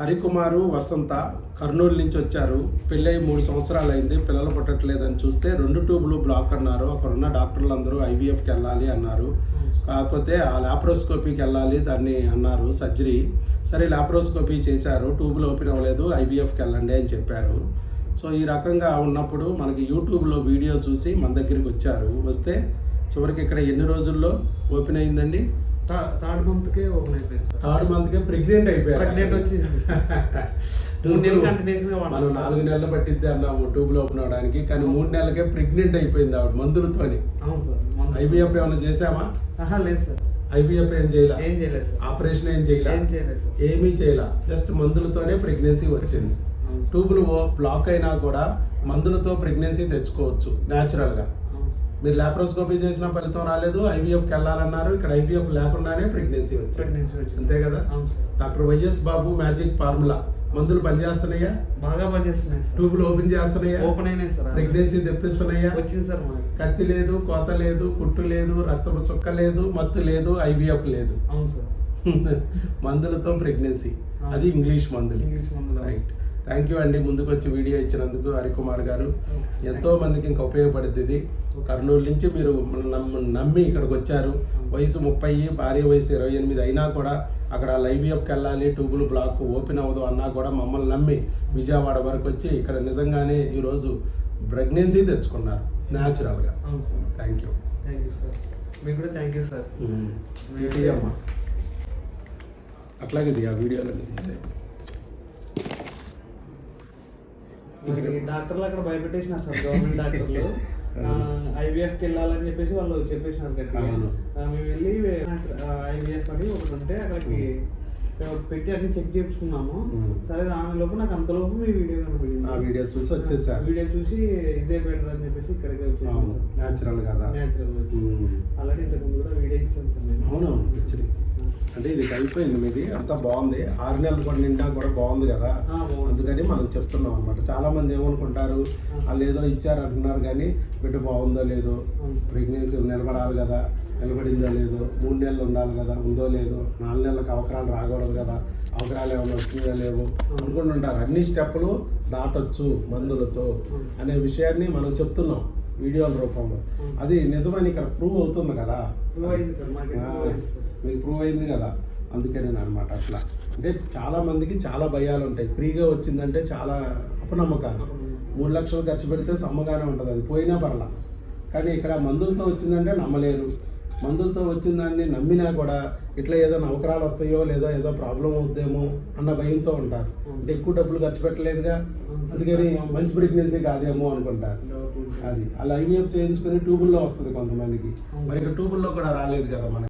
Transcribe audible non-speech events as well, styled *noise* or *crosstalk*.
హరికుమారు వసంత కర్నూలు నుంచి వచ్చారు. పెళ్ళై మూడు సంవత్సరాలు అయింది పిల్లలు పుట్టట్లేదని చూస్తే రెండు ట్యూబులు బ్లాక్ అన్నారు. అక్కడ ఉన్న డాక్టర్లు అందరూ ఐవీఎఫ్కి వెళ్ళాలి అన్నారు. కాకపోతే ఆ లాప్రోస్కోపీకి వెళ్ళాలి దాన్ని అన్నారు సర్జరీ. సరే లాప్రోస్కోపీ చేశారు. ట్యూబ్లు ఓపెన్ అవ్వలేదు. ఐవీఎఫ్కి వెళ్ళండి అని చెప్పారు. సో ఈ రకంగా ఉన్నప్పుడు మనకి యూట్యూబ్లో వీడియో చూసి మన దగ్గరికి వచ్చారు. వస్తే చివరికి ఇక్కడ ఎన్ని రోజుల్లో ఓపెన్ అయిందండి? థర్డ్ మంత్ కే ఓపెన్ అయిపోయింది థర్డ్ మంత్కే ప్రెగ్నెంట్ అయిపోయారు. ప్రెగ్నెంట్ వచ్చేసింది. *laughs* మూడు నెలలు కంటిన్యూషన్గా మనం నాలుగు నెలలు పట్టిద్ది అన్నాము ట్యూబ్లో ఓపెన్ అవడానికి కానీ మూడు నెలలకే ప్రెగ్నెంట్ అయిపోయింది ఆవిడ మందులతోని. అవును సార్ ఐవీఎఫ్ ఏమైనా చేసామా ఆహా లేదు సార్. ఐవీఎఫ్ ఏం చేయలే? ఏం చేయలేదు ఆపరేషన్ ఏం చేయలే? ఏం చేయలేదు ఏమీ చేయలే? జస్ట్ మందులతోనే ప్రెగ్నెన్సీ వచ్చింది. ట్యూబులు బ్లాక్ అయినా కూడా మందులతో ప్రెగ్నెన్సీ తెచ్చుకోవచ్చు న్యాచురల్గా మీరు లాప్రోస్కోపీ చేసిన ఫలితం రాలేదు ఐవీఎఫ్కి వెళ్ళాలన్నారు. ఇక్కడ ఐవీఎఫ్ లేకుండానే ప్రెగ్నెన్సీ. వచ్చింది. ప్రెగ్నెన్సీ వచ్చింది. అంతే కదా? Doctor YS Babu magic formula. మందులు పనిచేస్తున్నాయా? బాగా పనిచేస్తున్నాయి ట్యూబులు ఓపెన్ చేస్తున్నాయా? ఓపెన్ అయినాయి సార్. ప్రెగ్నెన్సీ తెప్పిస్తున్నాయా? వచ్చింది సార్ కత్తి లేదు కోత లేదు కుట్టు లేదు రక్తపు చుక్క లేదు మత్తు లేదు ఐవీఎఫ్ లేదు. అవును సార్. *laughs* మందులతో ప్రెగ్నెన్సీ. అది ఇంగ్లీష్ మందులు. ఇంగ్లీష్ మందులు. రైట్ థ్యాంక్ యూ అండి ముందుకు వచ్చి వీడియో ఇచ్చినందుకు హరికుమార్ గారు. ఎంతో మందికి ఇంకా ఉపయోగపడుద్ది ఇది. కర్నూలు నుంచి మీరు నమ్మ నమ్మి ఇక్కడికి వచ్చారు వయసు ముప్పై భార్య వయసు ఇరవై ఎనిమిది అయినా కూడా అక్కడ లైవ్ఎఫ్కి వెళ్ళాలి ట్యూబుల్ బ్లాక్ ఓపెన్ అవ్వదు అన్నా కూడా మమ్మల్ని నమ్మి విజయవాడ వరకు వచ్చి ఇక్కడ నిజంగానే ఈరోజు ప్రెగ్నెన్సీ తెచ్చుకున్నారు న్యాచురల్గా thank you thank you sir మీకు కూడా థ్యాంక్ యూ సార్ అమ్మా అట్లాగే ఇది ఆ వీడియోలో తీసే మరి డాక్టర్లు అక్కడ భయపెట్టేసినారు సార్ గవర్నమెంట్ డాక్టర్లు. *laughs* ఐవీఎఫ్కి వెళ్ళాలని చెప్పేసి వాళ్ళు చెప్పేసినారు గట్టిగా. మేము వెళ్ళి ఐవీఎఫ్ అని ఒకటి ఉంటే అక్కడికి పెట్టి అన్ని చెక్ చేయించుకున్నాము ఉమ్. సరే ఆమె లోపు నాకు అంతలోపు మీ వీడియో కనపడింది. ఆ వీడియో చూసి వచ్చేసారు. వీడియో చూసి ఇదే బెటర్ అని చెప్పేసి ఇక్కడికి అవును. న్యాచురల్ కదా. న్యాచురల్ ఉమ్. ఆల్రెడీ ఇంతకుముందు కూడా వీడియో ఇచ్చాను సార్ నేను. అవునవును అంటే ఇది అయిపోయింది మీది అంతా బాగుంది. ఆరు నెలలు కూడా నిండా కూడా బాగుంది కదా. అందుకని మనం చెప్తున్నాం అనమాట చాలా మంది ఏమనుకుంటారు వాళ్ళు ఏదో ఇచ్చారు అంటున్నారు కానీ బిడ్డ బాగుందో లేదో. ప్రెగ్నెన్సీ నిలబడాలి కదా నిలబడిందో లేదో మూడు నెలలు ఉండాలి కదా ఉందో లేదో నాలుగు నెలలకు అవకరాలు రాకూడదు కదా అవకరాలు ఏమైనా వచ్చినాయో లేవో అనుకుంటుంటారు. అన్ని స్టెప్పులు దాటొచ్చు మందులతో అనే విషయాన్ని మనం చెప్తున్నాం. వీడియోల రూపంలో. అది నిజమని ఇక్కడ ప్రూవ్ అవుతుంది కదా. మీకు ప్రూవ్ అయింది కదా. అందుకనే అనమాట అట్లా. అంటే చాలా మందికి చాలా భయాలు ఉంటాయి. ఫ్రీగా వచ్చిందంటే చాలా అపనమ్మకాలు. మూడు లక్షలు ఖర్చు పెడితే సమ్మగానే ఉంటుంది. అది పోయినా పర్లా. కానీ ఇక్కడ మందులతో వచ్చిందంటే నమ్మలేరు. మందులతో వచ్చిన దాన్ని నమ్మినా కూడా ఇట్లా ఏదో నవకరాలు వస్తాయో లేదా ఏదో ప్రాబ్లం అవుద్దేమో అన్న భయంతో ఉంటారు. అంటే ఎక్కువ డబ్బులు ఖర్చు పెట్టలేదుగా. అందుకని మంచి ప్రెగ్నెన్సీ కాదేమో అనుకుంటారు. అది. అలా ఐవీఎఫ్ చేయించుకుని ట్యూబుల్లో వస్తుంది కొంతమందికి. మరి ఇక్కడ ట్యూబుల్లో కూడా రాలేదు కదా మనకి.